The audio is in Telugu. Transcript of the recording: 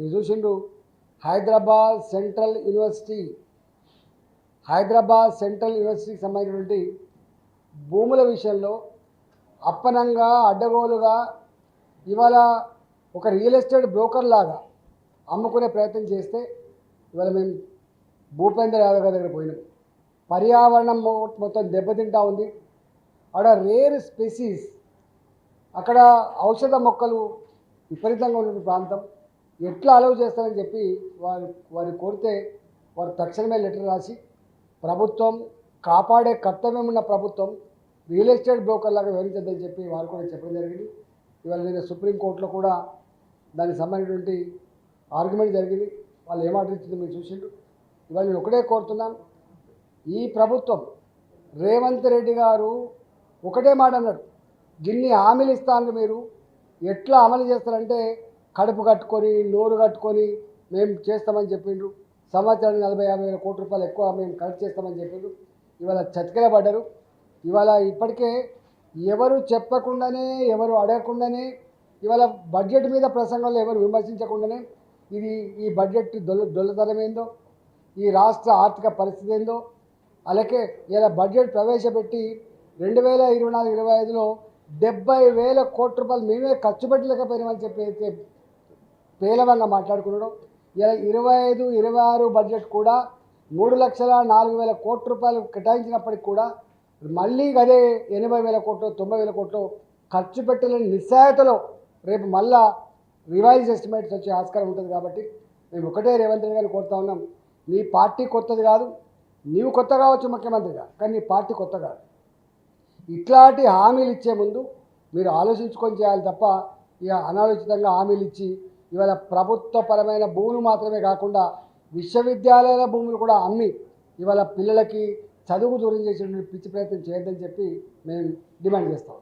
మీరు చూసిండు Hyderabad Central University. Hyderabad Central యూనివర్సిటీకి సంబంధించినటువంటి భూముల విషయంలో అప్పనంగా అడ్డగోలుగా ఇవాళ ఒక రియల్ ఎస్టేట్ బ్రోకర్ లాగా అమ్ముకునే ప్రయత్నం చేస్తే ఇవాళ మేము భూపేంద్ర యాదవ్ గారి దగ్గర పోయినాం. పర్యావరణం మొత్తం దెబ్బతింటా ఉంది. అక్కడ రేర్ స్పెసీస్ అక్కడ ఔషధ మొక్కలు విపరీతంగా ఉన్న ప్రాంతం. ఎట్లా అలవ్ చేస్తారని చెప్పి వారు వారు కోరితే వారు తక్షణమే లెటర్ రాసి ప్రభుత్వం కాపాడే కర్తవ్యం ఉన్న ప్రభుత్వం రియల్ ఎస్టేట్ బ్రోకర్ లాగా వివరించద్దని చెప్పి వారు కూడా చెప్పడం జరిగింది. ఇవాళ నేను సుప్రీంకోర్టులో కూడా దానికి సంబంధించినటువంటి ఆర్గ్యుమెంట్ జరిగింది. వాళ్ళు ఏం ఆర్డర్ ఇచ్చింది మీరు చూసిండు ఇవాళ నేను ఒకటే కోరుతున్నాను. ఈ ప్రభుత్వం రేవంత్ రెడ్డి గారు ఒకటే మాట అన్నాడు గిన్ని హామీలు ఇస్తాను మీరు. ఎట్లా అమలు చేస్తారంటే కడుపు కట్టుకొని నోరు కట్టుకొని మేము చేస్తామని చెప్పిండ్రు. సంవత్సరానికి నలభై యాభై వేల కోట్ల రూపాయలు ఎక్కువ మేము కలెక్ట్ చేస్తామని చెప్పిండ్రు. ఇవాళ చతికిల పడ్డారు. ఇవాళ ఇప్పటికే ఎవరు చెప్పకుండానే ఎవరు అడగకుండానే ఇవాళ బడ్జెట్ మీద ప్రసంగంలో ఎవరు విమర్శించకుండానే ఇది ఈ బడ్జెట్ దొల్ల దొల్లతనం ఏందో ఈ రాష్ట్ర ఆర్థిక పరిస్థితి ఏందో అలాగే ఇలా బడ్జెట్ ప్రవేశపెట్టి రెండు వేల ఇరవై నాలుగు ఇరవై ఐదులో డెబ్బై వేల కోట్ల రూపాయలు మేమే ఖర్చు పెట్టలేకపోయినామని చెప్పి అయితే పేలవంగా మాట్లాడుకున్నాడు. ఇలా ఇరవై ఐదు ఇరవై ఆరు బడ్జెట్ కూడా మూడు లక్షల నాలుగు వేల కోట్ల రూపాయలు కేటాయించినప్పటికి కూడా మళ్ళీ అదే ఎనభై వేల కోట్లు తొంభై వేల కోట్లు ఖర్చు పెట్టలేని నిస్సాయతలో రేపు మళ్ళా రివైజ్ ఎస్టిమేట్స్ వచ్చే ఆస్కారం ఉంటుంది కాబట్టి మేము ఒకటే రేవంత్ రెడ్డి గారిని కోరుతా ఉన్నాం. నీ పార్టీ కొత్తది కాదు నీవు కొత్త కావచ్చు ముఖ్యమంత్రిగా కానీ నీ పార్టీ కొత్త కాదు. ఇట్లాంటి హామీలు ఇచ్చే ముందు మీరు ఆలోచించుకొని చేయాలి తప్ప ఇక అనాలోచితంగా హామీలు ఇచ్చి ఇవాళ ప్రభుత్వపరమైన భూములు మాత్రమే కాకుండా విశ్వవిద్యాలయాల భూములు కూడా అమ్మి ఇవాళ పిల్లలకి చదువు దూరం చేసేటువంటి పిచ్చి ప్రయత్నం చేయొద్దని చెప్పి మేము డిమాండ్ చేస్తాం.